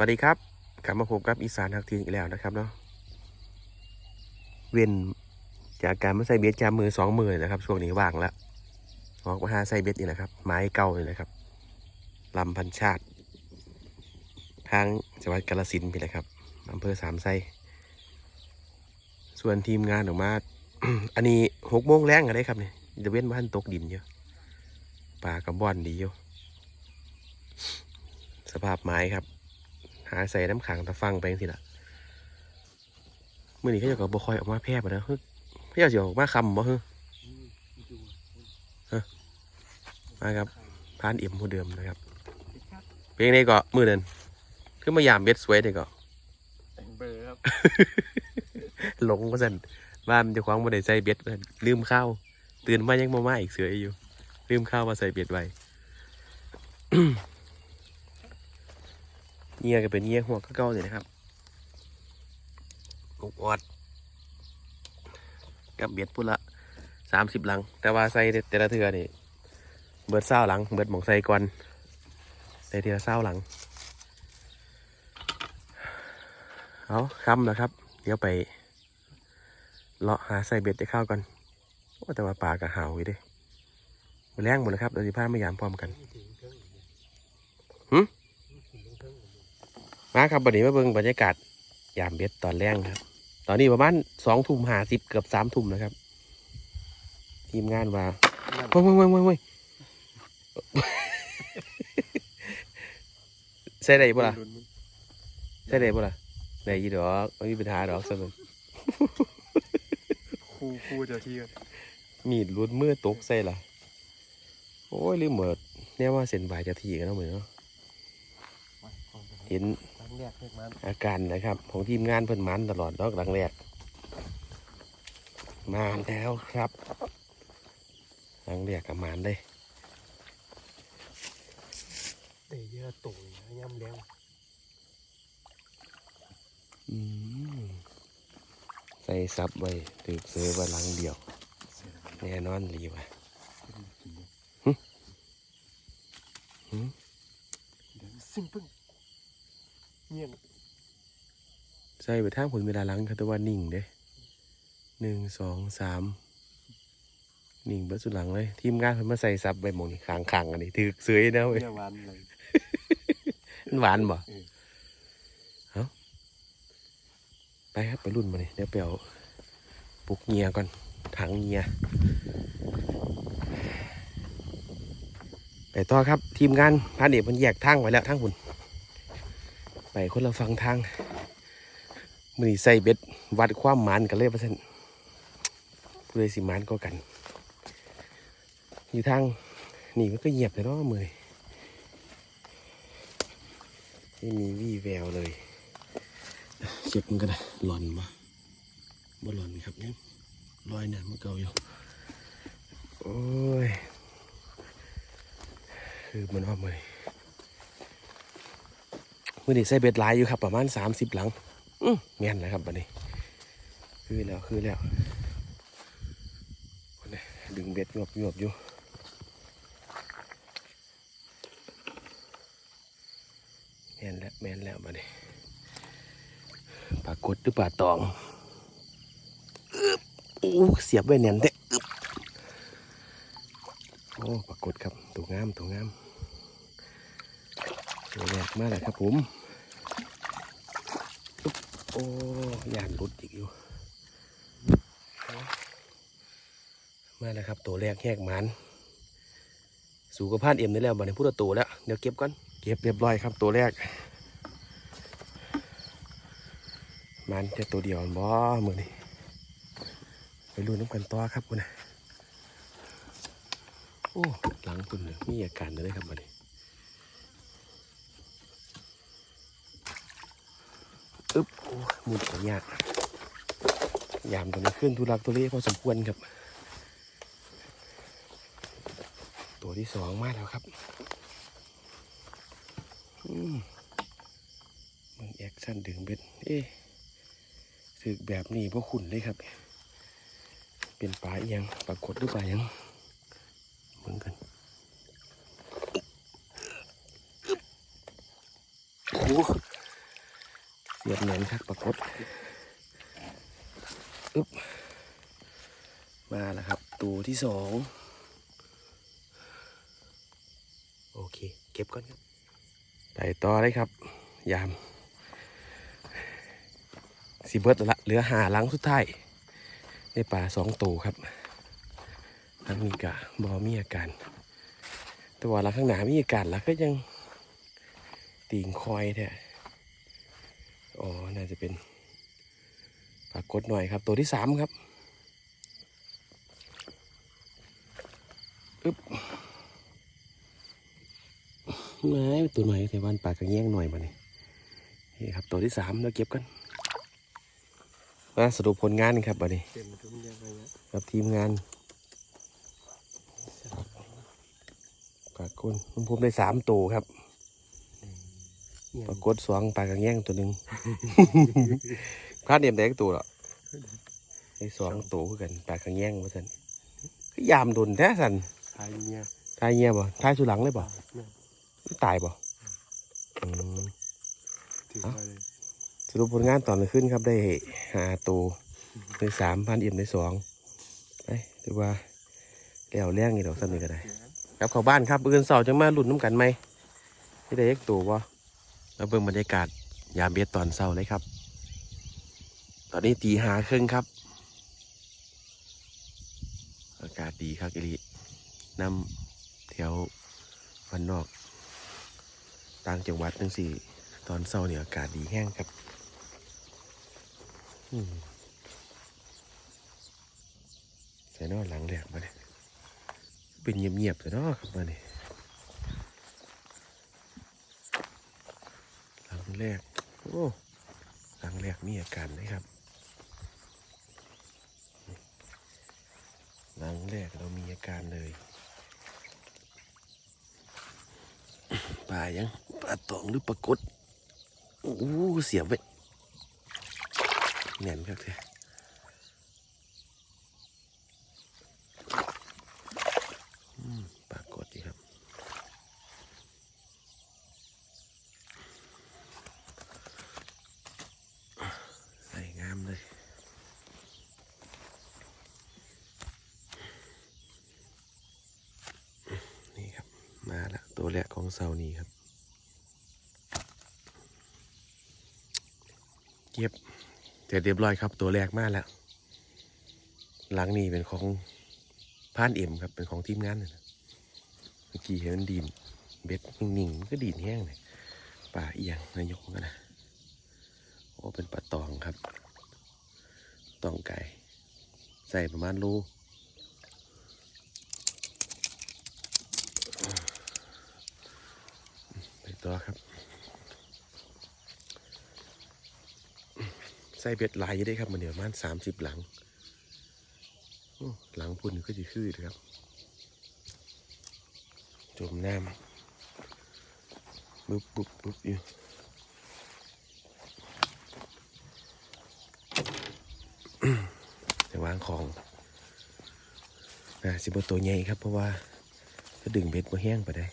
วัสดีครับกลับมาพบกับอีสานทักทีอีกแล้วนะครับเนาะเว้นจากการมาใส่เบ็ดจามมือสองมือนะครับ ช่วงนี้ว่างแล้วออกมาหาใส่เบ็ดนี่นะครับ ไม้เก่าเลยนะครับลำพันชาติทางจังหวัดกาฬสินธุ์พี่แหละครับอำเภอสามไซส่วนทีมงานออกมา อันนี้หกโมงแรงกันได้ครับเนี่ยจะเว้นบ้านตกดินเยอะปลากับบอนดีอยู่สภาพไม้ครับ หาใส่น้ำขังตะฟังไปสิละเมื่อนี้เขาจะก็บคอยออกมาแพร่ไปแล้วเฮ้ยเขาจะออกมาคำบ่เฮ้ยมาครับพานเอี่ยมผู้เดิมนะครับ เพลงนี้ก็มือเดินขึ้นมายามเบ็ดสวยเด็กก็แต่งเบอร์ครับหลงก็สั่นบ้านเจะคว้าของบ่ได้ใส่เบ็ดเพิ่นลืมข้าวตื่นมายังมามาอีกเสืออยู่ ลืมข้าวมาใส่เบ็ดไว้ เงียก็เป็นเงียหัวก็เก่าเลยนะครับอุกออดกับเบ็ดพุ่นละสามสิบหลัง แต่ว่าใส่แต่ละเทือนี่เบิดเศร้าหลัง เบิดหมองใส่ก่อนใส่เทือเศร้าหลังเอาคำนะครับ เดี๋ยวไปเลาะหาใส่เบ็ดได้ข้าวกันแต่ว่าปลากระหาวอยู่ด้มาแรงหมดเลยครับเดี๋ยวสิพาไม่ยามพร้อมกัน หึ มาครับวันนี้มาเบิ่งบรรยากาศยามเบ็ดตอนแรงครับ ตอนนี้ประมาณสองทุ่มห้าสิบเกือบสามทุ่มนะครับ ทีมงานว่าเว้ยเว้ยเว้ยเว้ยเว้ยใส่ได้บ่ล่ะใส่ได้บ่ล่ะได้อยี่ดอกไม่มีปัญหาดอกสนุกคู่คู่เจ้าที่กันมีดรุดมือตกใส่ล่ะ โอ้ยลืมเหมิดเนี่ยว่าเส้นบายจะทีกันแล้วเหมือนเนาะเห็นครั้ง แรกเรียกมันอาการนะครับ ของทีมงานเพิ่นมันตลอดดอกหลังแรกมาแล้วครับหลังแรกกับมานเลยเตะเยอะตุ่ยย่ำแรงอืมใส่ซับไว้ถือเสือไว้หลังเดียว แน่นอนหลีว่ะเดี๋ยวซิมเพิ่ง เงียบใส่ไปทางผลเวลาหลังคือตัวว่านิ่งเด้หนึ่งสองสามนิ่งเบิดสุดหลังเลย ทีมงานเพิ่นมาใส่ซับไว้หมองนี่ขางๆอันนี้ถือเสือนะเว้ยเงียบหวานเลยมันหวานบ่เออเอาไปครับไปรุ่นมาเลยเดี๋ยวไปเอาปลุกเงียก่อนถังเงียไปต่อครับทีมงานพานเอกมันแยกทางไว้แล้วทางหุ่นไป คนละฟังทางมือนี้ใส่เบ็ดวัดความหมานกันเลยเปร์เซ็นต์ผู้ใดสิหมานก็กัน อยู่ทางนี่มันก็เงียบเลยนาะมือไม่มีวี่แววเลยเช็คมันก็ได้หลอนมาบ่หลอนครับยังลอยเนี่ยมันเก่าอยู่ โอ้ย คือมันว่ามือ มือนี้ใส่เบ็ดลายอยู่ครับประมาณสามสิบหลัง อืมแม่นเลยครับบัดนี้ คือแล้วคือแล้วนี่ดึงเบ็ดงบงบอยู่แม่นแล้วแม่นแล้วบัดนี้ปลากดหรือปลาตองโอ้เสียบไว้แน่นเด้โอ้ปากดครับตัวงามตัวงามตัวแรกมาแล้วครับผม อึ๊บโอ้ยานหลุดอีกอยู่ มาแล้วครับ ตัวแรกแหกหมันสู่กับพานเอ็มได้แล้วบัดนี้พูดละตัวแล้ว เดี๋ยวเก็บก่อน เก็บเรียบร้อยครับตัวแรก มันจะตัวเดียวบ่มือนี่ไปรู้น้ำกันต่อครับคุณนะโอ้ หลังคุณเนี่ยมีอาการเลยครับมันนี่อึ๊บโอ้ มุดของยากยามตัวนี้ขึ้นทุลักตัวเล็กพอสมควรครับ ตัวที่สองมาแล้วครับอืมมึงแอคชั่นดึงเบ็ดเอ๊ะสึกแบบนี้พวกคุณเลยครับ เป็นปลาเอียงปลากดหรือปลาหยังเหมือนกันโอ้ โหสียบแหนนครับปรากฏอึ๊บมาแล้วครับ ตัวที่สองโอเค เก็บก่อนครับไปต่อเลยครับ ยามสีเบิร์ดละเหลือหาลังสุดท้ายในป่าสองตัวครับทั้งนี้กะบอมีอาการต่ว่าหลังข้างหน้ามีอาการแล้วก็ยังตีงคอยแท้อ๋อน่า จะเป็นปรากฏหน่อยครับ ตัวที่สามครับอึ๊บไม่ตัวหน่อยแต่วันปากกระแยงหน่อยมานี่นี่ครับตัวที่สามเราเก็บกันมาสรุปผลงานครับบัดนี้เต็มทุกอย่างเลยนะกับทีมงานปากฏผมผมได้สามตัวครับ ปรากฏสองปลากระแยงตัวหนึ่งพลาดเดียมได้อีกตัวเหรอได้สองตัวคือกันปลากระแยงว่าสันคือยามโดนแท้สันทายเนี่ยทายเงียบ่ทายสุหลังเลยบ่เนี่ยตายบ่อืมถือเอ้าไปเลยสรุปผลงานตอนนี้ขึ้นครับได้หาตัวได้สามพันเอ็มได้สองไปถือว่าแล้วแรงนี่ดอกสันนี่ก็ได้กลับเข้าบ้านครับเอื่นเสาร์จังมาหลุดน้ำกันไหมที่ได้เอกตัวบ่ มาเบิ่งบรรยากาศยามเบียดตอนเช้าเลยครับ ตอนนี้ตีหาครึ่งครับ อากาศดีครับอิรินำแถววันนอก ต่างจังหวัดทั้งสี่ ตอนเช้าเนี่ยอากาศดีแห้งครับใส่นอหลังแหลกมาเนี่ยเป็นเงียบๆแต่นอครับมาเนี่ยหลัง แรก โอ้หลังแรกมีอาการนะครับ หลังแรกเรามีอาการเลยปลายังปลาตองหรือปลากดโอ้เสียบไปแน่นครับเธอมปรากฏดีครับ ใส่งามเลย นี่ครับ มา แล้วตัวแรกของเสานี้ครับ เก็บเสร็จเรียบร้อยครับ ตัวแรกมาแล้ว หลังนี้เป็นของพานเอ็มครับ เป็นของทีมงานนะเมื่อกี้เห็นมันดีนเบ็ดนิ่งๆก็ดีนแห้งเลยป่าเอียงนายกกันนะโอ้เป็นปลาตองครับ ตองไก่ ใส่ประมาณรู ไป ต่อครับ ใส่เบ็ดลายยู่ได้ครับมันเดี๋ยวมันสามสิบหลัง หลังพุ่นก็จะคือเลยครับ จมน้ำบุ๊บบุ๊บบุ๊บอยู่จะวางของนะสิบตัวใหญ่ครับเพราะว่า ถ้าดึงเบ็ดมาแห้งไปได้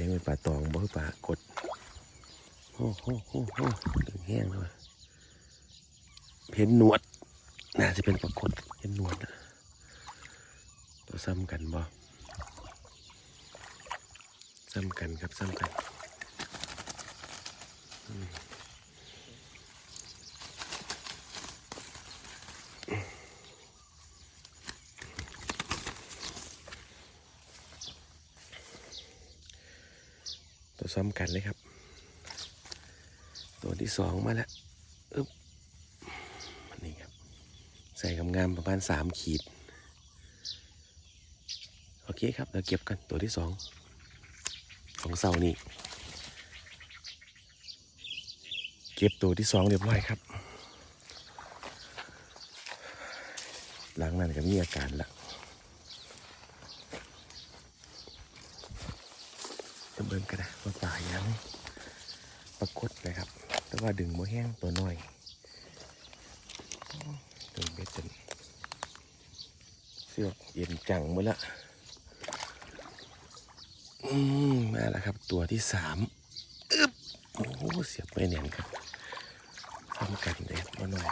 ยังเป็นป่าตองบ่คือป่ากดโอ้โหโอ้โหดึงแห้งเลยเห็นหนวด น่าจะเป็นปรากฏเห็นหนวดตัวซ้ำกันบ่ซ้ำกันครับซ้ำกันอืมตัว ซ้ำกันเลยครับ ตัวที่สองมาแล้วอึ๊บอันนี่ครับ ใส่งามประมาณสามขีด โอเคครับเราเก็บกันตัวที่สองของเสานี้เก็บตัวที่สองเรียบร้อยครับ หลังนั้นก็มีอาการละ จะเบิ่งกันนะว่าป่ายังปรากฏนะครับ แต่ว่าดึงโมแห้งตัวน้อยดึงเบ็ดจนเสือกเย็นจังหมดละอืมมาแล้วครับ ตัวที่สามอึ๊บโอ้เสียบไปแน่นครับทำกันเลยมาหน่อย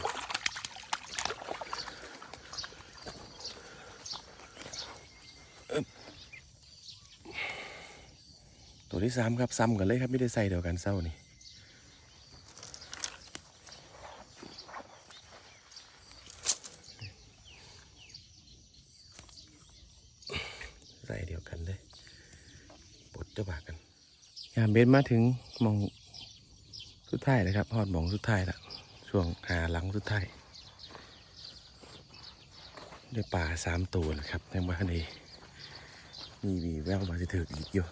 อึ๊บตัว ที่สามครับซ้ำกันเลยครับไม่ได้ใส่เดียวกันเศร้านี่ใส่เดียวกันเลยปดเจะบากกันยามเบนมาถึงมองสุดท้ายเลยครับฮอดมองสุดท้ายละช่วงหาหลังสุดท้ายได้ป่าสามตัวนะครับในบ้านนี้มีวีแววมาจะถืออีกอยู่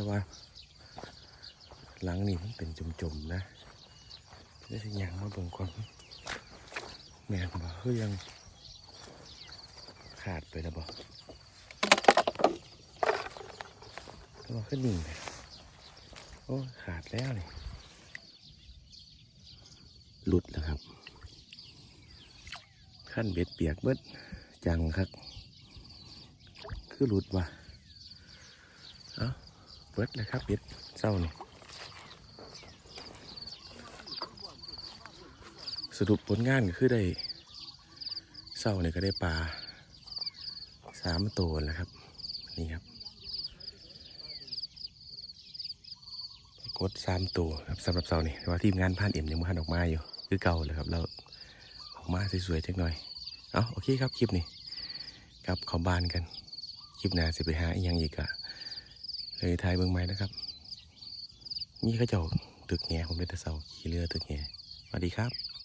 แต่ว่า หลังนี้มันเป็นจุ่มๆนะได้สิยังมาเบิ่งก่อนแม่นบ่คือยังขาดไปแล้วบ่ตัวขึ้นหนึ่งเลยโอ้ขาดแล้วนี่หลุดแล้วครับ ขั้นเบ็ดเปียกเบิดจังครับ คือหลุดว่ะ เบิดเลยครับเบ็ดเศร้านี่สรุปผลงานก็คือได้เศร้านี่ก็ได้ปลาสามตัวแล้วครับ นี่ครับกดสามตัวครับสำหรับเสาร์นี่แต่ว่าทีมงานผ่านเอ็มยังไม่ทันออกมาอยู่คือเก่าเลยครับ เราออกมาสวยๆจังหน่อยเอาโอเคครับคลิปนี้กลับเข้าบ้านกัน คลิปหน้าสิไปหาอีกย่างอีกอะ เลยทายเบิ่งไม้นะครับมีเข้าเจ้าตึกแง่ผมเป็นตะเสาขี่เรือตึกแง่สวัสดีครับ